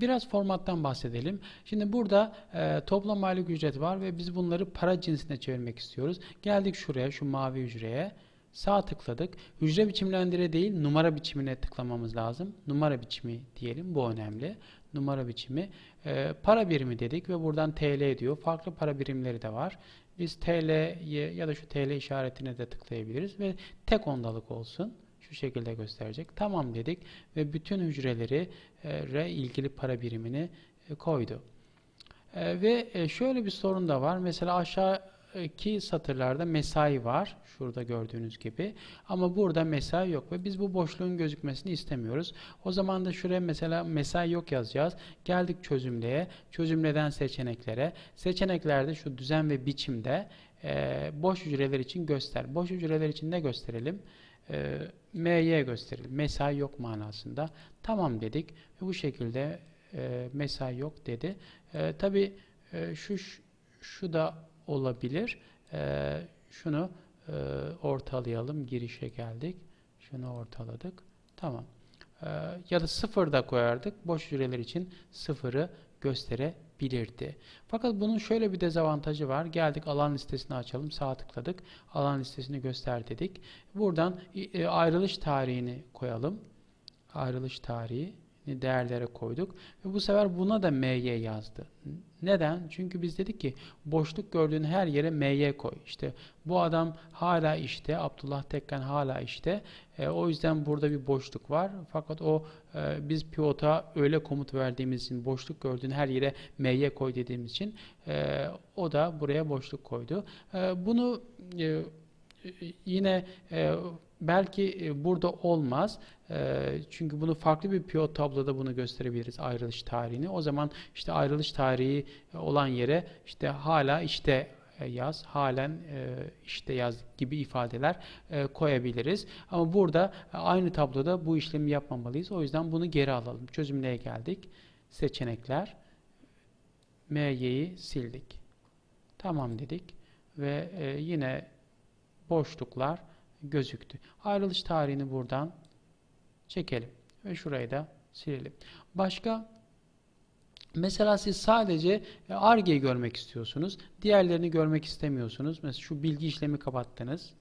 Biraz formattan bahsedelim. Şimdi burada e, toplam aylık ücret var ve biz bunları para cinsine çevirmek istiyoruz. Geldik şuraya, şu mavi hücreye. Sağ tıkladık. Hücre biçimlendire değil, numara biçimine tıklamamız lazım. Numara biçimi diyelim, bu önemli. Numara biçimi. E, para birimi dedik ve buradan TL diyor. Farklı para birimleri de var. Biz TL'ye ya da şu TL işaretine de tıklayabiliriz ve tek ondalık olsun. Şu şekilde gösterecek. Tamam dedik ve bütün hücreleri re ilgili para birimini e, koydu. E, ve e, şöyle bir sorun da var. Mesela aşağıki satırlarda mesai var. Şurada gördüğünüz gibi. Ama burada mesai yok ve biz bu boşluğun gözükmesini istemiyoruz. O zaman da şuraya mesela mesai yok yazacağız. Geldik çözümleye. Çözümleden seçeneklere. Seçeneklerde şu düzen ve biçimde boş hücreler için göster. Boş hücreler için ne gösterelim? E, MY gösterelim. Mesai yok manasında. Tamam dedik ve bu şekilde e, mesai yok dedi. E, Tabi şu ş- şu da olabilir. E, şunu e, ortalayalım. Girişe geldik. Şunu ortaladık. Tamam. E, ya da sıfır da koyardık. Boş hücreler için sıfırı gösterebilirdi. Fakat bunun şöyle bir dezavantajı var. Geldik alan listesini açalım. Sağ tıkladık. Alan listesini göster dedik. Buradan e, ayrılış tarihini koyalım. Ayrılış tarihi değerlere koyduk ve bu sefer buna da my yazdı. Neden? Çünkü biz dedik ki boşluk gördüğün her yere my koy. İşte bu adam hala işte, Abdullah Tekkan hala işte. E, o yüzden burada bir boşluk var. Fakat o e, biz pivota öyle komut verdiğimiz için boşluk gördüğün her yere my koy dediğimiz için e, o da buraya boşluk koydu. E, bunu e, yine e, belki e, burada olmaz. E, çünkü bunu farklı bir pivot tabloda bunu gösterebiliriz ayrılış tarihini. O zaman işte ayrılış tarihi olan yere işte hala işte e, yaz, halen e, işte yaz gibi ifadeler e, koyabiliriz. Ama burada e, aynı tabloda bu işlemi yapmamalıyız. O yüzden bunu geri alalım. Çözümleye geldik. Seçenekler. MY'yi sildik. Tamam dedik. Ve e, yine boşluklar gözüktü. Ayrılış tarihini buradan çekelim ve şurayı da silelim. Başka mesela siz sadece e, Ar-Ge'yi görmek istiyorsunuz. Diğerlerini görmek istemiyorsunuz. Mesela şu bilgi işlemi kapattınız.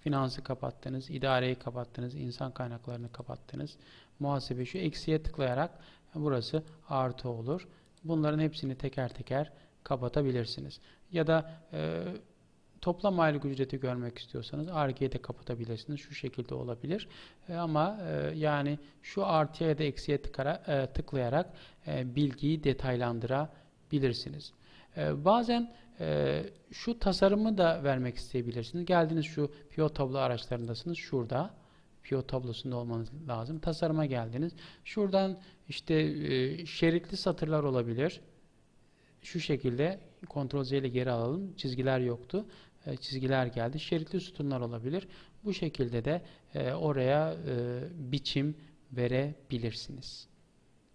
Finansı kapattınız, idareyi kapattınız, insan kaynaklarını kapattınız. Muhasebe şu eksiye tıklayarak burası artı olur. Bunların hepsini teker teker kapatabilirsiniz. Ya da e, toplam aylık ücreti görmek istiyorsanız Ar-Ge'yi de kapatabilirsiniz. Şu şekilde olabilir. E, ama e, yani şu artıya ya da eksiye tıkara, e, tıklayarak e, bilgiyi detaylandırabilirsiniz. E, bazen e, şu tasarımı da vermek isteyebilirsiniz. Geldiniz şu pivot tablo araçlarındasınız. Şurada pivot tablosunda olmanız lazım. Tasarıma geldiniz. Şuradan işte e, şeritli satırlar olabilir. Şu şekilde Ctrl Z ile geri alalım. Çizgiler yoktu. E, çizgiler geldi. Şeritli sütunlar olabilir. Bu şekilde de e, oraya e, biçim verebilirsiniz.